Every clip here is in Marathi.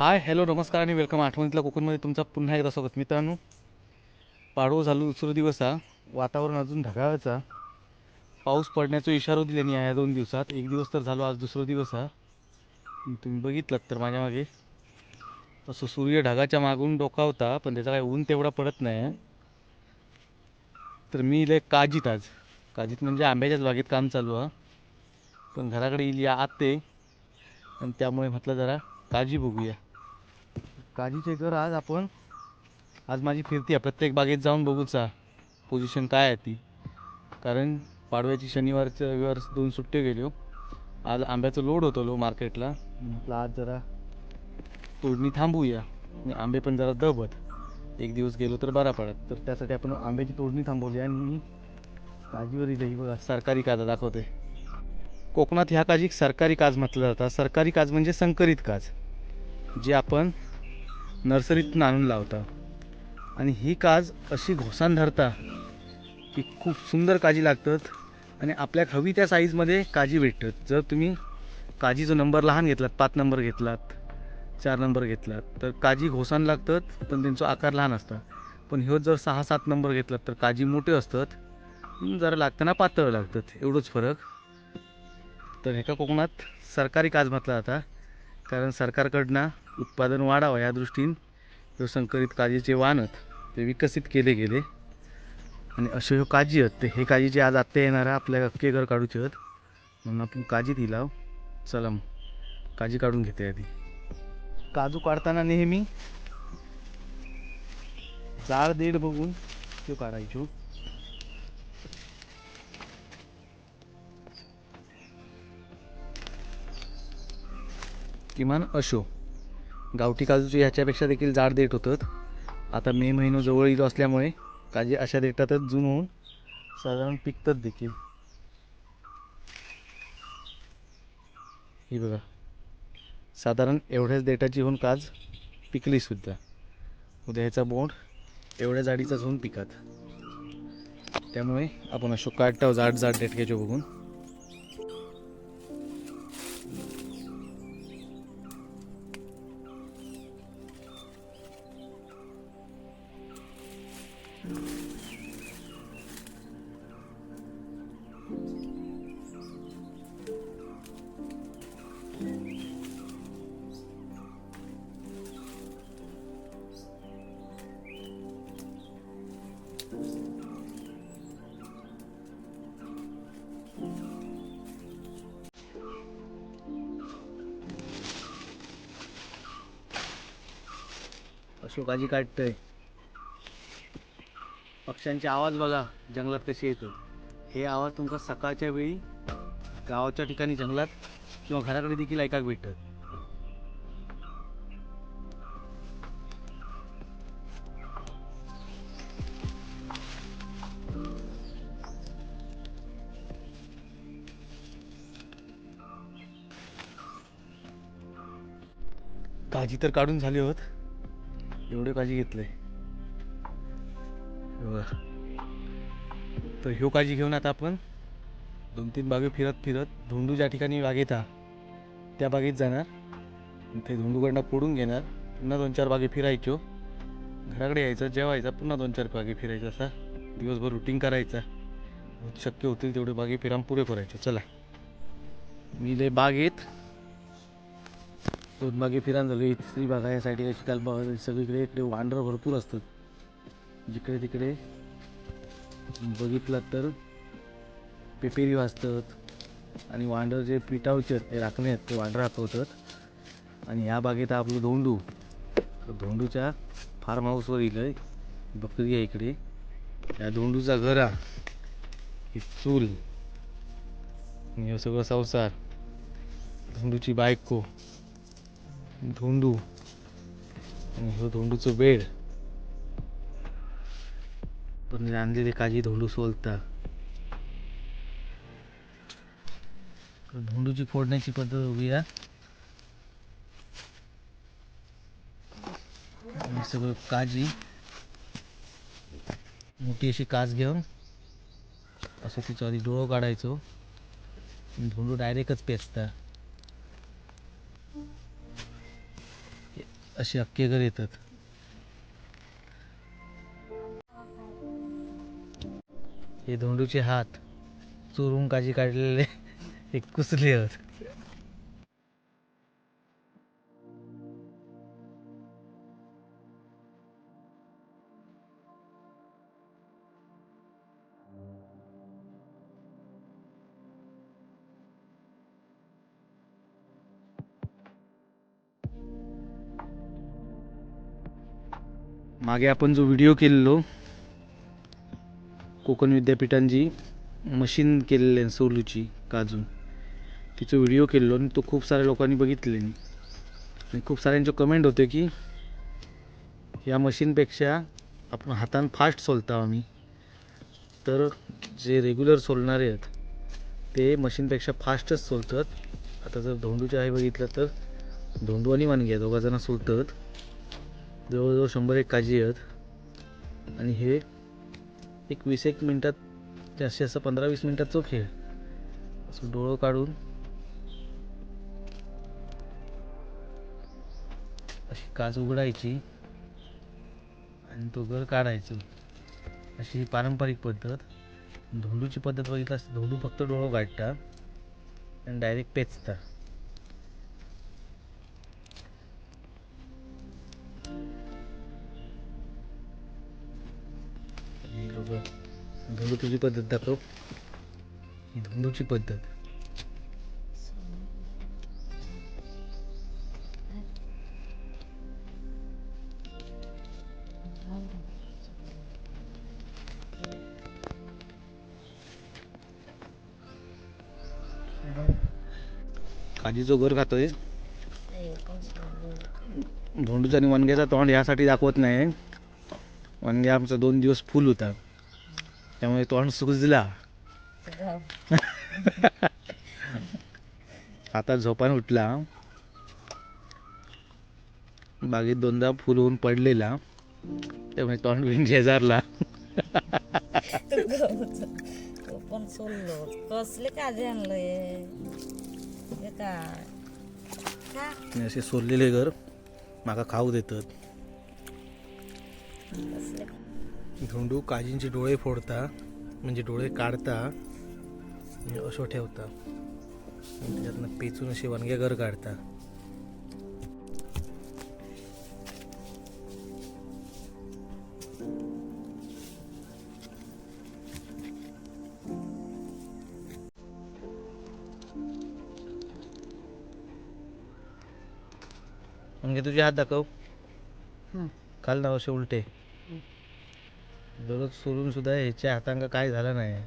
हाय हॅलो नमस्कार आणि वेलकम. आठवणीतल्या कोकणमध्ये तुमचा पुन्हा एकदा स्वागत. मित्रांनो पाडवो झालो दुसरा दिवस हा. वातावरण अजून ढगाळचा. पाऊस पडण्याचा इशारा दिल्याने या दोन दिवसात. एक दिवस तर झालो आज दुसरा दिवस हा. तुम्ही बघितलं तर माझ्या मागे. असं सूर्य ढगाच्या मागून डोका होता पण त्याचा काय ऊन तेवढा पडत नाही. तर मी इले काजीत आज. काजीत म्हणजे आंब्याच्याच बागेत काम चालू आहे पण घराकडे येईल या आत ते आणि त्यामुळे म्हटलं जरा काळजी बघूया. काजीचे घर आज आपण आज माझी फिरती आहे प्रत्येक बागेत जाऊन बघूचा पोझिशन काय आहे ती. कारण पाडव्याची शनिवारच्या रविवार दोन सुट्टे गेलो हो. आज आंब्याचं लोड होतं लो मार्केटला. म्हटलं आज जरा तोडणी थांबूया. आणि आंबे पण जरा दबत एक दिवस गेलो तर बरा पडत. तर त्यासाठी आपण आंब्याची तोडणी थांबवली आणि मी काजीवर इथे बघा. सरकारी काजा दाखवते. कोकणात ह्या काजी सरकारी काज म्हटलं जातं. सरकारी काज म्हणजे संकरित काज. जे आपण नर्सरीतून आणून लावता. आणि ही काज अशी घोसाण धरता की खूप सुंदर काजी लागतात आणि आपल्याक हवी त्या साईजमध्ये काजी भेटतात. जर तुम्ही काजीचा नंबर लहान घेतलात पाच नंबर घेतलात चार नंबर घेतलात तर काजी घोसाण लागतात पण त्यांचा आकार लहान असतात पण ह्यो जर सहा सात नंबर घेतलात तर काजी मोठे असतात. जरा लागताना पातळ लागतात. एवढंच फरक. तर एका कोकणात सरकारी काज म्हटला जाता. कारण सरकारकडनं उत्पादन वाढावं या दृष्टीने ह्यो संकरित काजीचे वाहनत ते विकसित केले गेले. आणि असे ह्यो काजी आहेत ते हे काजीचे आज आत्ता येणार आहे आपल्या अख्खे घर काढूचे आहेत. म्हणून आपण काजी दिला चला मग. काजी काढून घेते आधी. काजू काढताना नेहमी जाड दीड बघून तो काढायचो. किमान अशो. गावठी काजूची ह्याच्यापेक्षा देखील जाड देठ होतात. आता मे महिना जवळ येतो असल्यामुळे काजी अशा देठातच जून होऊन साधारण पिकतात देखील. ही बघा. साधारण एवढ्याच देठाची होऊन काज पिकली सुद्धा. उद्या ह्याचा बोंड एवढ्या जाडीचाच होऊन पिकात. त्यामुळे आपण अशोक काढतो जाड जाड देठक्याचे बघून. अशोकाजी काढतंय पक्ष्यांचे आवाज बघा जंगलात कसे येतो हे आवाज तुमचा सकाळच्या वेळी गावाच्या ठिकाणी जंगलात किंवा घराकडे देखील ऐकायला भेटतात. काजी तर काढून झाली होत. एवढे काळजी घेतले तर ह्यो काळजी घेऊन आता आपण दोन तीन बागे फिरत फिरत धोंडू ज्या ठिकाणी बागेत हा त्या बागेत जाणार. ते धोंडूकडनं फोडून घेणार. पुन्हा दोन चार बागे फिरायचो. घराकडे यायचं जेवायचं पुन्हा दोन चार बागे फिरायचा. असा दिवसभर रुटीन करायचा. शक्य होतील तेवढे बागे फिराम पुरे करायचे. चला. मी लय बागेत दोन बागे फिरान झालो. तिसरी बाग यासाठी अशी काल बघ सगळीकडे इकडे वांडर भरपूर असतात. जिकडे तिकडे बघितलं तर पेपेरी वाजतात आणि वांडर जे पिटावचे आहेत ते राखणे आहेत ते वांडर राखवतात. आणि ह्या बागेत आपलं धोंडू. तर धोंडूच्या फार्म हाऊसवर येईल बकरी आहे इकडे. या धोंडूचा घरा ही चूल आणि हे सगळं संसार. धोंडूची बायको धोंडू. आणि हो धोंडूचं बेड. पण आणलेले काजी धोंडू सोलता. धोंडूची फोडण्याची पद्धत उभी आहे. सगळं काजी. मोठी अशी काच घेऊन असं तिचं आधी डोळं काढायचो. धोंडू डायरेक्टच पेचता. असे अख्खे घर येतात. हे धोंडूचे हात चोरून काजी काढलेले एक कुसले आहेत. मागे आपण जो व्हिडिओ केलेलो कोकण विद्यापीठांची मशीन केलेली आहे सोलूची काजून तिचो व्हिडिओ केलेलो आणि तो खूप साऱ्या लोकांनी बघितले आणि खूप साऱ्यांचे कमेंट होते की या मशीनपेक्षा आपण हातानं फास्ट सोलता आम्ही. तर जे रेग्युलर सोलणारे आहेत ते मशीनपेक्षा फास्टच सोलतात. आता जर धोंडूचे आहे बघितलं तर धोंडू आणि वानगी आहे दोघा जण सोलतात. जवळजवळ शंभर एक काजी आहेत. आणि हे एक वीस एक मिनटात जास्तीत जास्त पंधरा वीस मिनटाचा खेळ. असं डोळं काढून. अशी काच उघडायची आणि तो घर काढायचं. अशी ही पारंपरिक पद्धत. धोंडूची पद्धत बघितलं असते धोंडू फक्त डोळं गाठतात आणि डायरेक्ट पेचता तुझी पद्धत दाखव. ही धोंडूची पद्धत. काजीचं घर खातोय. धोंडूचा आणि वांग्याचा तोंड यासाठी दाखवत नाही. वनग्या आमचा दोन दिवस फुल होता त्यामुळे तोंड सुजला. आता झोपान उठला. बागेत दोनदा फुल होऊन पडलेला. त्यामुळे तोंड बिन शेजारला तो पण सोडलो. कसले आणलंय असे सोललेले घर. माका खाऊ देतात. धोंडू काजींचे डोळे फोडता म्हणजे डोळे काढता आणि असं ठेवता. त्याच्यातनं पेचून असे वानगे घर काढता. म्हणजे तुझे हात दाखव. काल ना असे उलटे. दररोज सोडून सुद्धा ह्याच्या हातांका काय झालं नाही.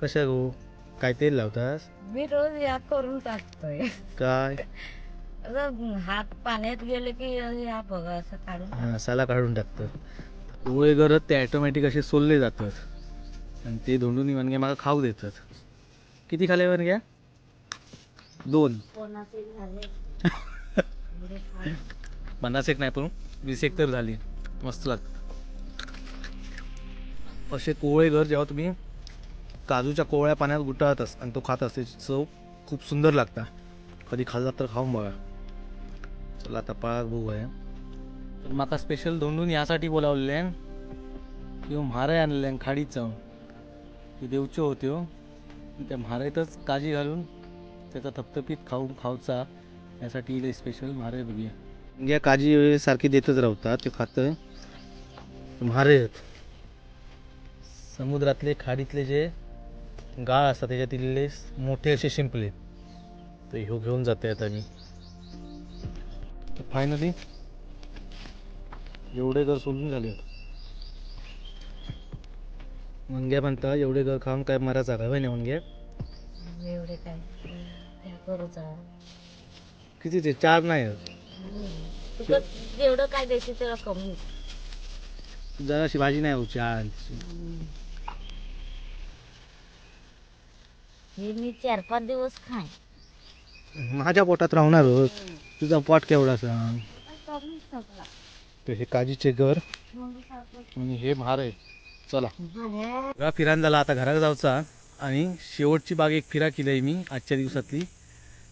कशा गो काय तेल लावतास? मी रोज या करून टाकतोय. काय? आता हात पाण्यात गेले की या बघा असं काढून हा, साला काढून टाकतात. उळे गरज ते ॲटोमॅटिक असे सोलले जातात. आणि ते धोंडून वानग्या मला खाऊ देतात. किती खाले वानग्या दोन. कोणाचे झाले. पन्नास एक नाही पण वीस एक तर झाली. मस्त लागत. असे कोवळे घर जेव्हा तुम्ही काजूच्या कोवळ्या पाण्यात गुटाळतास आणि तो खात असते चव खूप सुंदर लागता. कधी खाल्ला तर खाऊन बघा. चला आता पाळाक बघू आहे तर माका स्पेशल धोंडून यासाठी बोलावले किंवा म्हाराय आणले खाडीचं. ते देवचे होते हो. त्या म्हारायतच काजी घालून त्याचा थपथपीत खाऊन खाऊचा. यासाठी स्पेशल म्हारे बघूया. या काजी सारखी देतच राहतात ते खातं म्हारे आहेत समुद्रातले खाडीतले जे गाळ असतात त्याच्यातील मोठे असे शिंपले. तर ह्यो घेऊन जाते आता मी. फायनली एवढे घर सोडून झाले वंग्या म्हणता एवढे घर खाऊन काय मराचा काय होय ना वंग्या? एवढे काय? किती ते? चार नाही जेवढं काय द्यायचे तेवढं कमी. जराशी भाजी नाही हो चार. हे मी चार पाच दिवस खाय माझ्या पोटात राहणार होत. तुझा पोट केवढा सांग तर हे काजीचे घर. आणि हे म्हार आहे. चला. बघा फिरायला झाला. आता घरात जाऊचा. आणि शेवटची बाग एक फिरा केली आहे मी आजच्या दिवसातली.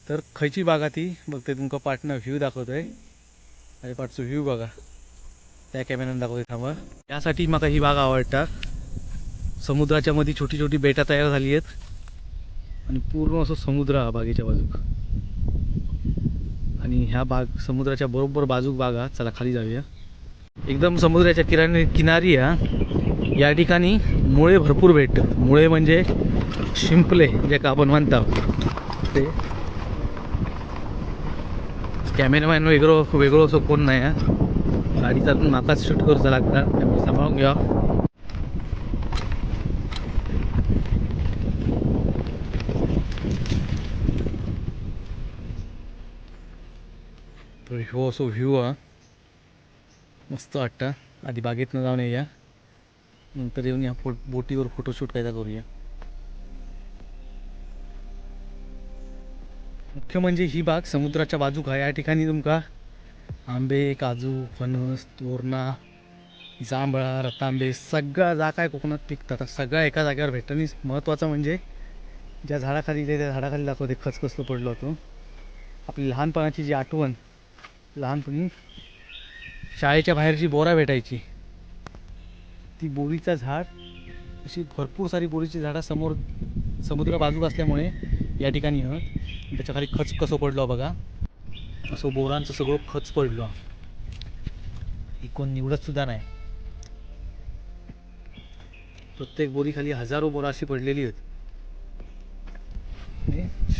तर खयची बागा ती. बघते तुमका पाटणं व्ह्यू दाखवतोय. अरे पाठचो व्ह्यू बघा. त्या कॅमेऱ्यानं दाखवते थांबा. यासाठी मला ही बाग आवडता. समुद्राच्या मध्ये छोटी छोटी बेटा तयार झाली आहेत. आणि पूर्ण असं समुद्र हा बागेच्या बाजूक. आणि ह्या बाग समुद्राच्या बरोबर बाजूक बागा चला खाली जाऊया. एकदम समुद्राच्या किराने किनारी हा. या ठिकाणी मुळे भरपूर भेटतात. मुळे म्हणजे शिंपले जे का आपण आहोत ते. कॅमेरामॅन वेगळं वेगळं असं कोण नाही हा. गाडी चालून माकाच शूट करूचा लागता. त्यामुळे सांभाळून घ्या. व्ह्यू असो व्ह्यू हा मस्त वाटतं. आधी बागेतनं जाऊन येऊया. नंतर येऊन या फो बोटीवर फोटोशूट कायदा करूया. मुख्य म्हणजे ही बाग समुद्राच्या बाजूक आहे या ठिकाणी तुमका आंबे काजू फणस तोरणा जांभळा रतांबे सगळा जा काय कोकणात पिकतात सगळा एका जागेवर भेटतं. आणि महत्त्वाचं म्हणजे ज्या झाडाखाली इथे त्या झाडाखाली दाखवते खच पडलो होतो आपली लहानपणाची जी आठवण लहानपणी शाळेच्या बाहेरची बोरा भेटायची. ती बोरीचं झाड अशी भरपूर सारी बोरीची झाडं समोर समुद्र बाजूक असल्यामुळे या ठिकाणी हं त्याच्याखाली खच कसं पडलं बघा. असं बोरांचं सगळं खच पडलं. कोण निवडत सुद्धा नाही. प्रत्येक बोरी खाली हजारो बोरा अशी पडलेली आहेत.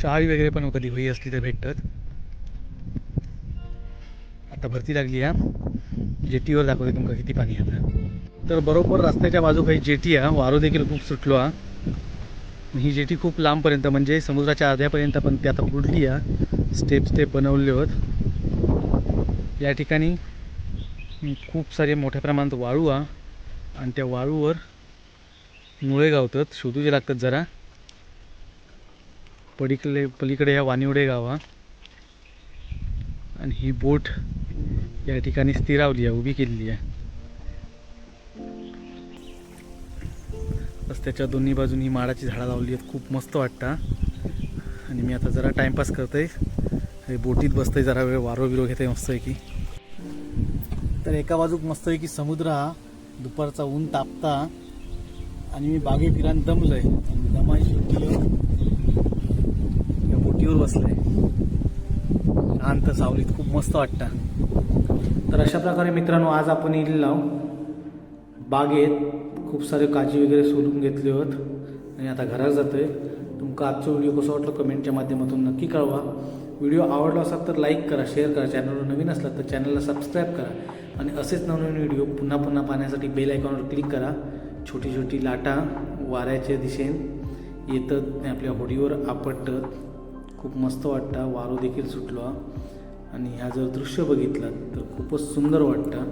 शाळी वगैरे पण कधी होई असली तर भेटतात. आता भरती लागली हा जेटीवर दाखवते तुमका किती पाणी आहे आता. तर बरोबर रस्त्याच्या बाजू काही जेटी आहे. वारो देखील खूप सुटलो आहे. ही जेटी खूप लांबपर्यंत म्हणजे समुद्राच्या अर्ध्यापर्यंत पण ती आता बुडली आहे. स्टेप स्टेप बनवले होत या ठिकाणी खूप सारे मोठ्या प्रमाणात वाळू आहे. आणि त्या वाळूवर मुळे गावतात. शोधूचे लागतात जरा. पलीकडे पलीकडे ह्या वानिवडे गाव आणि ही बोट या ठिकाणी स्थिरावली आहे उभी केलेली आहे. रस्त्याच्या दोन्ही बाजूनी ही माडाची झाडं लावली आहेत खूप मस्त वाटतं आणि मी आता जरा टाइमपास करतोय. हे बोटीत बसतंय जरा वेळ वारो बिरो घेते मस्त आहे की तर एका बाजूक मस्त आहे की समुद्र हा दुपारचा ऊन तापता आणि मी बागे फिरान दमलोय. आणि दमाय या बोटीवर बसलोय शांत सावलीत खूप मस्त वाटतं. तर अशा प्रकारे मित्रांनो आज आपण इल्लो बागेत खूप सारे काजी वगैरे सोलून घेतले होत. आणि आता घरात जातोय. तुमका आजचा व्हिडिओ कसा वाटलं कमेंटच्या माध्यमातून नक्की कळवा. व्हिडिओ आवडला असाल तर लाईक करा शेअर करा. चॅनलवर नवीन असला तर चॅनलला सबस्क्राईब करा. आणि असेच नवनवीन व्हिडिओ पुन्हा पुन्हा पाहण्यासाठी बेल आयकॉनवर क्लिक करा. छोटी छोटी लाटा वाऱ्याच्या दिशेन येतात आणि आपल्या होडीवर आपटत. खूप मस्त वाटतं. वारो देखील सुटलो. आणि ह्या जर दृश्य बघितलात तर खूपच सुंदर वाटतं.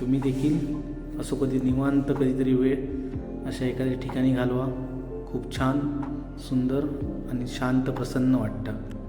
तुम्ही देखील असं कधी निवांत कधीतरी वेळ अशा एखाद्या ठिकाणी घालवा. खूप छान सुंदर आणि शांत प्रसन्न वाटतं.